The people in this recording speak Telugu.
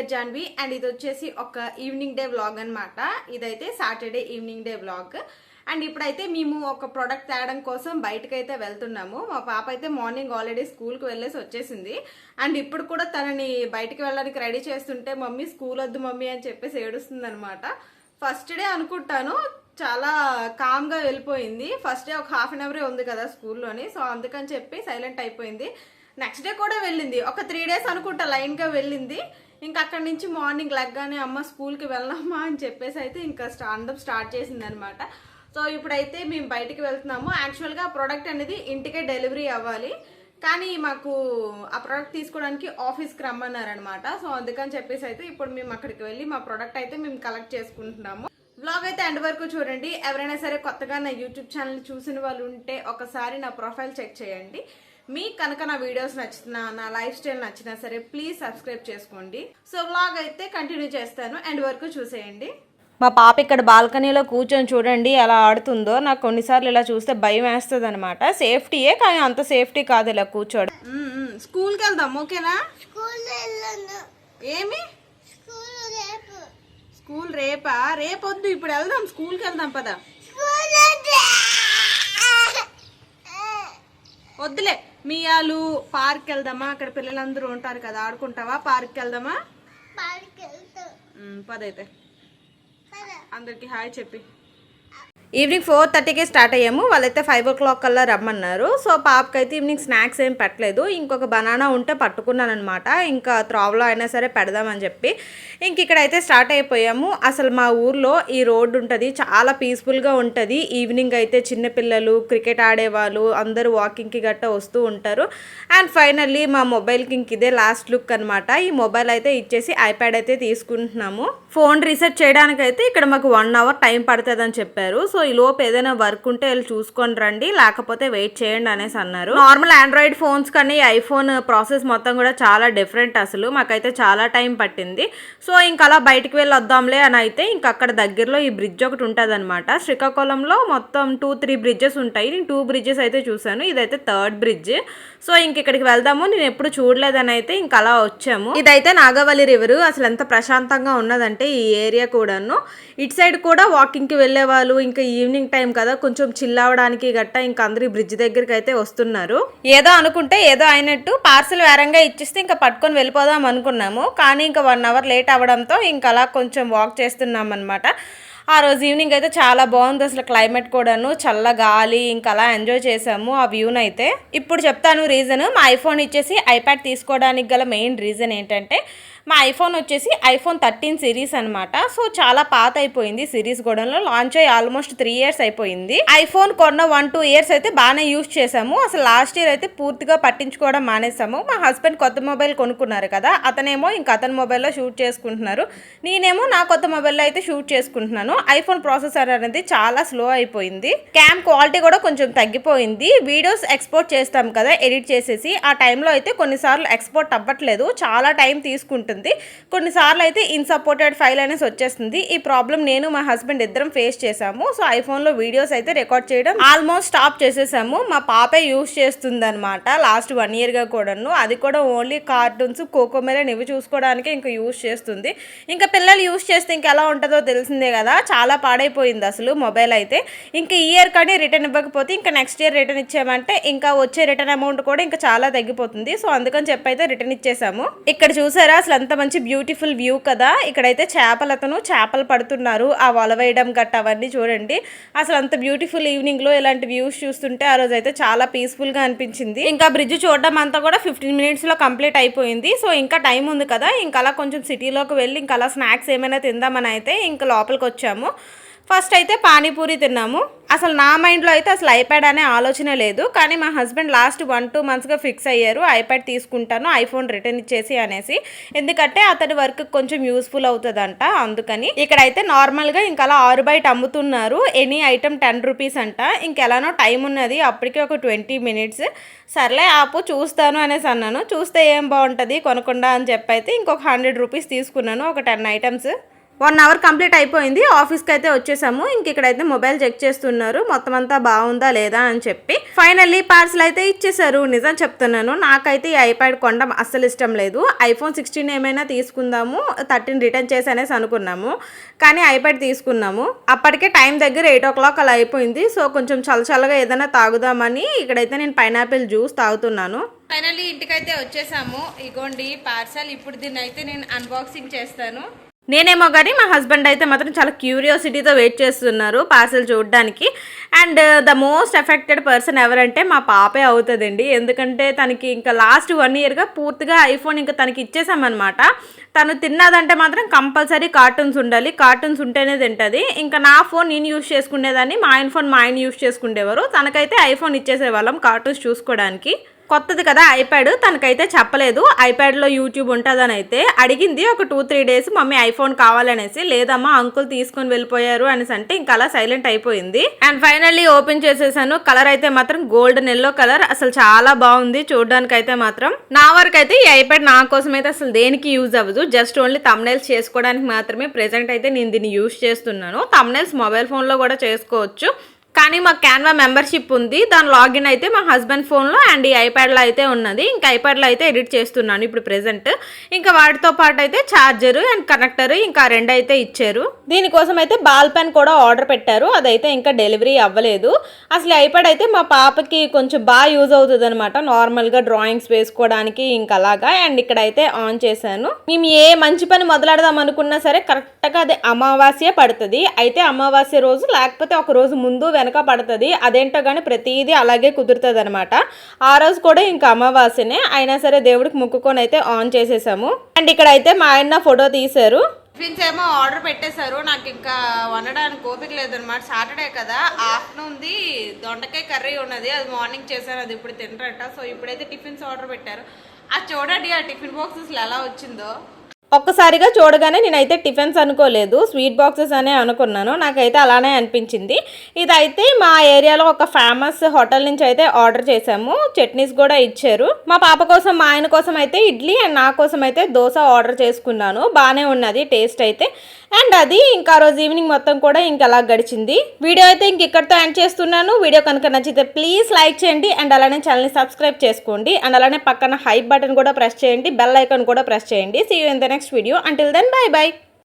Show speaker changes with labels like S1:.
S1: డియర్ జాన్వి అండ్ ఇది వచ్చేసి ఒక ఈవినింగ్ డే వ్లాగ్ అనమాట ఇదైతే Saturday evening day vlog. And ఇప్పుడైతే మేము ఒక ప్రోడక్ట్ తేయడం కోసం బయటకైతే అయితే వెళ్తున్నాము. మా పాప అయితే మార్నింగ్ ఆల్రెడీ స్కూల్కి వెళ్ళేసి వచ్చేసింది. అండ్ ఇప్పుడు కూడా తనని బయటకు వెళ్ళడానికి రెడీ చేస్తుంటే మమ్మీ స్కూల్ వద్దు మమ్మీ అని చెప్పేసి ఏడుస్తుంది అనమాట ఫస్ట్ డే అనుకుంటాను చాలా కామ్గా వెళ్ళిపోయింది. ఫస్ట్ డే ఒక హాఫ్ అన్ అవరే ఉంది కదా స్కూల్లోని సో అందుకని చెప్పి సైలెంట్ అయిపోయింది. నెక్స్ట్ డే కూడా వెళ్ళింది. ఒక త్రీ డేస్ అనుకుంటా లైన్గా వెళ్ళింది. ఇంకా అక్కడి నుంచి మార్నింగ్ లెగ్గానే అమ్మ స్కూల్కి వెళ్ళామా అని చెప్పేసి అయితే ఇంకా స్టాండప్ స్టార్ట్ చేసింది అనమాట సో ఇప్పుడైతే మేము బయటికి వెళ్తున్నాము. యాక్చువల్గా ఆ ప్రోడక్ట్ అనేది ఇంటికే డెలివరీ అవ్వాలి. కానీ మాకు ఆ ప్రోడక్ట్ తీసుకోవడానికి ఆఫీస్కి రమ్మన్నారనమాట సో అందుకని చెప్పేసి అయితే ఇప్పుడు మేము అక్కడికి వెళ్ళి మా ప్రోడక్ట్ అయితే మేము కలెక్ట్ చేసుకుంటున్నాము. బ్లాగ్ అయితే ఎండ్ వరకు చూడండి. ఎవరైనా సరే కొత్తగా నా యూట్యూబ్ ఛానల్ చూసిన వాళ్ళు ఉంటే ఒకసారి నా ప్రొఫైల్ చెక్ చేయండి. మీకు కనుక నా వీడియోస్ నచ్చినా నా లైఫ్ స్టైల్ నచ్చినా సరే ప్లీజ్ సబ్స్క్రైబ్ చేసుకోండి. సో వ్లాగ్ అయితే కంటిన్యూ చేస్తాను. ఎండ్ వరకు చూసేయండి.
S2: మా పాప ఇక్కడ బాల్కనీలో కూర్చొని చూడండి ఎలా ఆడుతుందో. నాకు కొన్నిసార్లు ఇలా చూస్తే భయం వేస్తుంది అనమాట సేఫ్టీయే కానీ అంత సేఫ్టీ కాదు ఇలా కూర్చోడం.
S1: స్కూల్కి వెళ్దాం ఓకేనా? ఏమి?
S3: స్కూల్ రేపు.
S1: స్కూల్ రేపా? రేపు వద్దు ఇప్పుడు వెళ్దాం. స్కూల్కి వెళ్దాం పద
S3: స్కూల్
S1: వద్దులే. మియాలు పార్క్ వెళ్దామా అక్కడ పిల్లలందరూ ఉంటారు కదా ఆడుకుంటావా? పార్క్ వెళ్దామా పదైతే.
S3: పద.
S1: అందరికి హాయ్ చెప్పి.
S2: ఈవినింగ్ ఫోర్ థర్టీకే స్టార్ట్ అయ్యాము. వాళ్ళైతే ఫైవ్ ఓ క్లాక్ కల్లా రమ్మన్నారు. సో పాపకైతే ఈవినింగ్ స్నాక్స్ ఏం పెట్టలేదు. ఇంకొక బనానా ఉంటే పట్టుకున్నాను అనమాట ఇంకా త్రోవలో అయినా సరే పెడదామని చెప్పి ఇంక ఇక్కడైతే స్టార్ట్ అయిపోయాము. అసలు మా ఊర్లో ఈ రోడ్డు ఉంటుంది. చాలా పీస్ఫుల్గా ఉంటుంది. ఈవినింగ్ అయితే చిన్నపిల్లలు క్రికెట్ ఆడేవాళ్ళు అందరూ వాకింగ్కి గట్ట వస్తూ ఉంటారు. అండ్ ఫైనల్లీ మా మొబైల్కి ఇంక ఇదే లాస్ట్ లుక్ అనమాట ఈ మొబైల్ అయితే ఇచ్చేసి ఐప్యాడ్ అయితే తీసుకుంటున్నాము. ఫోన్ రీసెట్ చేయడానికి అయితే ఇక్కడ మాకు వన్ అవర్ టైం పడుతుందని చెప్పారు. సో సో ఈ లోపు ఏదైనా వర్క్ ఉంటే వెళ్ళి చూసుకొని రండి లేకపోతే వెయిట్ చేయండి అనేసి అన్నారు. నార్మల్ ఆండ్రాయిడ్ ఫోన్స్ కానీ ఐఫోన్ ప్రాసెస్ మొత్తం కూడా చాలా డిఫరెంట్ అసలు. మాకైతే చాలా టైం పట్టింది. సో ఇంకా అలా బయటికి వెళ్ళి వద్దాంలే అని అయితే ఇంకా అక్కడ దగ్గరలో ఈ బ్రిడ్జ్ ఒకటి ఉంటుంది అనమాట శ్రీకాకుళంలో మొత్తం టూ త్రీ బ్రిడ్జెస్ ఉంటాయి. నేను టూ బ్రిడ్జెస్ అయితే చూసాను ఇదైతే థర్డ్ బ్రిడ్జ్ సో ఇంక ఇక్కడికి వెళ్దాము. నేను ఎప్పుడు చూడలేదని అయితే ఇంక అలా వచ్చాము. ఇదైతే నాగవల్లి రివర్ అసలు ఎంత ప్రశాంతంగా ఉన్నదంటే ఈ ఏరియా కూడాను. ఇటు సైడ్ కూడా వాకింగ్కి వెళ్ళే వాళ్ళు ఇంకా ఈవినింగ్ టైం కదా కొంచెం చిల్ అవడానికి గట్ట ఇంకా అందరూ బ్రిడ్జ్ దగ్గరికి అయితే వస్తున్నారు. ఏదో అనుకుంటే ఏదో అయినట్టు పార్సల్ వేరంగా ఇచ్చిస్తే ఇంకా పట్టుకొని వెళ్ళిపోదాం అనుకున్నాము. కానీ ఇంకా వన్ అవర్ లేట్ అవ్వడంతో ఇంకా అలా కొంచెం వాక్ చేస్తున్నాం అనమాట ఆ రోజు ఈవినింగ్ అయితే చాలా బాగుంది అసలు క్లైమేట్ కూడాను. చల్ల గాలి ఇంకా అలా ఎంజాయ్ చేసాము ఆ వ్యూని అయితే. ఇప్పుడు చెప్తాను రీజన్ మా ఐఫోన్ ఇచ్చేసి ఐప్యాడ్ తీసుకోవడానికి గల మెయిన్ రీజన్ ఏంటంటే మా ఐఫోన్ వచ్చేసి ఐఫోన్ థర్టీన్ సిరీస్ అనమాట సో చాలా పాత అయిపోయింది సిరీస్ గోడంలో లాంచ్ అయ్యి ఆల్మోస్ట్ త్రీ ఇయర్స్ అయిపోయింది. ఐఫోన్ కొన్న వన్ టూ ఇయర్స్ అయితే బాగానే యూస్ చేసాము అసలు లాస్ట్ ఇయర్ అయితే పూర్తిగా పట్టించుకోవడం మానేసాము మా హస్బెండ్ కొత్త మొబైల్ కొనుక్కున్నారు కదా అతనేమో ఇంకా అతని మొబైల్లో షూట్ చేసుకుంటున్నారు. నేనేమో నా కొత్త మొబైల్లో అయితే షూట్ చేసుకుంటున్నాను. ఐఫోన్ ప్రాసెసర్ అనేది చాలా స్లో అయిపోయింది. క్యామ్ క్వాలిటీ కూడా కొంచెం తగ్గిపోయింది. వీడియోస్ ఎక్స్పోర్ట్ చేస్తాం కదా ఎడిట్ చేసేసి. ఆ టైంలో అయితే కొన్నిసార్లు ఎక్స్పోర్ట్ అవ్వట్లేదు. చాలా టైం తీసుకుంటుంది కొన్నిసార్లు అయితే ఇన్సపోర్టెడ్ ఫైల్ అనేసి వచ్చేస్తుంది. ఈ ప్రాబ్లం నేను మా హస్బెండ్ ఇద్దరం ఫేస్ చేశాము. సో ఐఫోన్లో వీడియోస్ అయితే రికార్డ్ చేయడం ఆల్మోస్ట్ స్టాప్ చేసేసాము. మా పాపే యూస్ చేస్తుంది అనమాట లాస్ట్ వన్ ఇయర్గా కూడాను. అది కూడా ఓన్లీ కార్టూన్స్ కోకోమెలన్ ఇవి చూసుకోవడానికి ఇంకా యూస్ చేస్తుంది. ఇంకా పిల్లలు యూస్ చేస్తే ఇంకా ఎలా ఉంటుందో తెలిసిందే కదా. చాలా పాడైపోయింది అసలు మొబైల్ అయితే. ఇంకా ఈ ఇయర్ కానీ రిటర్న్ ఇవ్వకపోతే ఇంకా నెక్స్ట్ ఇయర్ రిటర్న్ ఇచ్చామంటే ఇంకా వచ్చే రిటర్న్ అమౌంట్ కూడా ఇంకా చాలా తగ్గిపోతుంది. సో అందుకని చెప్పి అయితే రిటర్న్ ఇచ్చేసాము. ఇక్కడ చూసారా? అసలు అంత మంచి బ్యూటిఫుల్ వ్యూ కదా. ఇక్కడైతే చేపలతను చేపలు పడుతున్నారు. ఆ వల వేయడం గట్ట అవన్నీ చూడండి. అసలు అంత బ్యూటిఫుల్ ఈవినింగ్లో ఇలాంటి వ్యూస్ చూస్తుంటే ఆ రోజు అయితే చాలా పీస్ఫుల్గా అనిపించింది. ఇంకా బ్రిడ్జ్ చూడడం అంతా కూడా ఫిఫ్టీన్ మినిట్స్లో కంప్లీట్ అయిపోయింది. సో ఇంకా టైం ఉంది కదా. ఇంకా అలా కొంచెం సిటీలోకి వెళ్ళి ఇంకా అలా స్నాక్స్ ఏమైనా తిందామని అయితే ఇంకా లోపలికి వచ్చాము. ఫస్ట్ అయితే పానీపూరి తిన్నాము. అసలు నా మైండ్లో అయితే అసలు ఐప్యాడ్ అనే ఆలోచన లేదు. కానీ మా హస్బెండ్ లాస్ట్ వన్ టూ మంత్స్గా ఫిక్స్ అయ్యారు. ఐప్యాడ్ తీసుకుంటాను ఐఫోన్ రిటర్న్ ఇచ్చేసి అనేసి. ఎందుకంటే అతడి వర్క్ కొంచెం యూస్ఫుల్ అవుతుందంట అందుకని. ఇక్కడైతే నార్మల్గా ఇంకా అలా ఆరు బయట అమ్ముతున్నారు. ఎనీ ఐటమ్ టెన్ రూపీస్ అంట. ఇంకెలానో టైం ఉన్నది. అప్పటికే ఒక ట్వంటీ మినిట్స్ సర్లే ఆపు చూస్తాను అనేసి అన్నాను. చూస్తే ఏం బాగుంటుంది కొనకుండా అని చెప్పి అయితే ఇంకొక హండ్రెడ్ రూపీస్ తీసుకున్నాను. ఒక ten items one hour complete అయిపోయింది. ఆఫీస్కి అయితే వచ్చేసాము. ఇంక ఇక్కడైతే మొబైల్ చెక్ చేస్తున్నారు. మొత్తం అంతా బాగుందా లేదా అని చెప్పి. ఫైనల్లీ పార్సల్ అయితే ఇచ్చేసారు. నిజం చెప్తున్నాను. నాకైతే ఈ ఐప్యాడ్ కొనడం అస్సలు ఇష్టం లేదు. ఐఫోన్ సిక్స్టీన్ ఏమైనా తీసుకుందాము థర్టీన్ రిటర్న్ చేసి అనేసి అనుకున్నాము. కానీ ఐప్యాడ్ తీసుకున్నాము. అప్పటికే టైం దగ్గర ఎయిట్ ఓ క్లాక్ అలా అయిపోయింది. సో కొంచెం చల్లచల్లగా ఏదైనా తాగుదామని ఇక్కడైతే నేను పైనాపిల్ జ్యూస్ తాగుతున్నాను.
S1: ఫైనల్లీ ఇంటికైతే వచ్చేసాము. ఇగోండి పార్సల్ ఇప్పుడు దీన్ని అయితే నేను అన్బాక్సింగ్ చేస్తాను.
S2: నేనేమో కానీ మా హస్బెండ్ అయితే మాత్రం చాలా క్యూరియాసిటీతో వెయిట్ చేస్తున్నారు పార్సల్ చూడడానికి. And the most affected person ఎవరంటే మా పాపే అవుతుందండి. ఎందుకంటే తనకి ఇంకా లాస్ట్ వన్ ఇయర్గా పూర్తిగా ఐఫోన్ ఇంకా తనకి ఇచ్చేసామన్నమాట. తను తిన్నదంటే మాత్రం కంపల్సరీ కార్టూన్స్ ఉండాలి. కార్టూన్స్ ఉంటేనే తింటుంది. ఇంకా నా ఫోన్ నేను యూస్ చేసుకునేదాన్ని మా ఆయన ఫోన్ మా ఆయన యూస్ చేసుకునేవారు. తనకైతే ఐఫోన్ ఇచ్చేసేవాళ్ళం కార్టూన్స్ చూసుకోవడానికి. కొత్తది కదా ఐప్యాడ్? తనకైతే చెప్పలేదు. ఐప్యాడ్లో యూట్యూబ్ ఉంటుందని అయితే అడిగింది ఒక two three days mummy iPhone కావాలనేసి లేదమ్మా అంకుల్ తీసుకొని వెళ్ళిపోయారు అనేసి అంటే ఇంకా అలా సైలెంట్ అయిపోయింది. అండ్ ఫైనల్లీ ఓపెన్ చేసేసాను. కలర్ అయితే మాత్రం గోల్డెన్ ఎల్లో కలర్. అసలు చాలా బాగుంది చూడడానికి అయితే మాత్రం. నా వరకు అయితే ఈ ఐప్యాడ్ నా కోసం అయితే అసలు దేనికి యూజ్ అవ్వదు. జస్ట్ ఓన్లీ తమ్నైల్స్ చేసుకోవడానికి మాత్రమే ప్రెసెంట్ అయితే నేను దీన్ని యూజ్ చేస్తున్నాను. తమ్నైల్స్ మొబైల్ ఫోన్లో కూడా చేసుకోవచ్చు. కానీ మాకు క్యాన్వా మెంబర్షిప్ ఉంది. దాని లాగిన్ అయితే మా హస్బెండ్ ఫోన్లో అండ్ ఈ ఐప్యాడ్లో అయితే ఉన్నది. ఇంకా ఐప్యాడ్లో అయితే ఎడిట్ చేస్తున్నాను ఇప్పుడు ప్రెసెంట్ ఇంకా వాటితో పాటు అయితే ఛార్జర్ అండ్ కనెక్టర్ ఇంకా రెండు అయితే ఇచ్చారు. దీనికోసం అయితే బాల్ పెన్ కూడా ఆర్డర్ పెట్టారు. అదైతే ఇంకా డెలివరీ అవ్వలేదు. అసలు ఐప్యాడ్ అయితే మా పాపకి కొంచెం బాగా యూజ్ అవుతుంది అనమాట నార్మల్గా డ్రాయింగ్స్ వేసుకోవడానికి ఇంకా అలాగా. అండ్ ఇక్కడైతే ఆన్ చేశాను. మేము ఏ మంచి పని మొదలెడదాం అనుకున్నా సరే కరెక్ట్గా అది అమావాస్య పడుతుంది. అయితే అమావాస్య రోజు లేకపోతే ఒక రోజు ముందు వెనక పడుతుంది. అదేంటో కానీ ప్రతిదీ అలాగే కుదురుతుంది అనమాట ఆ రోజు కూడా ఇంకా అమావాస్యనే. అయినా సరే దేవుడికి ముక్కుకొని అయితే ఆన్ చేసేసాము. అండ్ ఇక్కడ అయితే మా ఆయన ఫోటో తీశారు.
S1: టిఫిన్స్ ఏమో ఆర్డర్ పెట్టేశారు. నాకు ఇంకా వండడానికి ఓపిక లేదనమాట సాటర్డే కదా. ఆఫ్టర్నూన్ది దొండకాయ కర్రీ ఉన్నది. అది మార్నింగ్ చేశాను అది ఇప్పుడు తినరట. సో ఇప్పుడైతే టిఫిన్స్ ఆర్డర్ పెట్టారు. అది చూడండి ఆ టిఫిన్ బాక్స్ అసలు ఎలా వచ్చిందో.
S2: ఒక్కసారిగా చూడగానే నేనైతే టిఫిన్స్ అనుకోలేదు స్వీట్ బాక్సెస్ అనే అనుకున్నాను. నాకైతే అలానే అనిపించింది. ఇదైతే మా ఏరియాలో ఒక ఫేమస్ హోటల్ నుంచి అయితే ఆర్డర్ చేశాము. చట్నీస్ కూడా ఇచ్చారు. మా పాప కోసం మా ఆయన కోసం అయితే ఇడ్లీ అండ్ నా కోసం అయితే దోశ ఆర్డర్ చేసుకున్నాను. బాగానే ఉన్నది టేస్ట్ అయితే. అండ్ అది ఇంకా రోజు ఈవినింగ్ మొత్తం కూడా ఇంకా అలా గడిచింది. వీడియో అయితే ఇంక ఇక్కడితో ఎండ్ చేస్తున్నాను. వీడియో కనుక నచ్చితే ప్లీజ్ లైక్ చేయండి అండ్ అలానే ఛానల్ని సబ్స్క్రైబ్ చేసుకోండి. అండ్ అలానే పక్కన హైప్ బటన్ కూడా ప్రెస్ చేయండి. బెల్ ఐకాన్ కూడా ప్రెస్ చేయండి. See you in the next video until then bye bye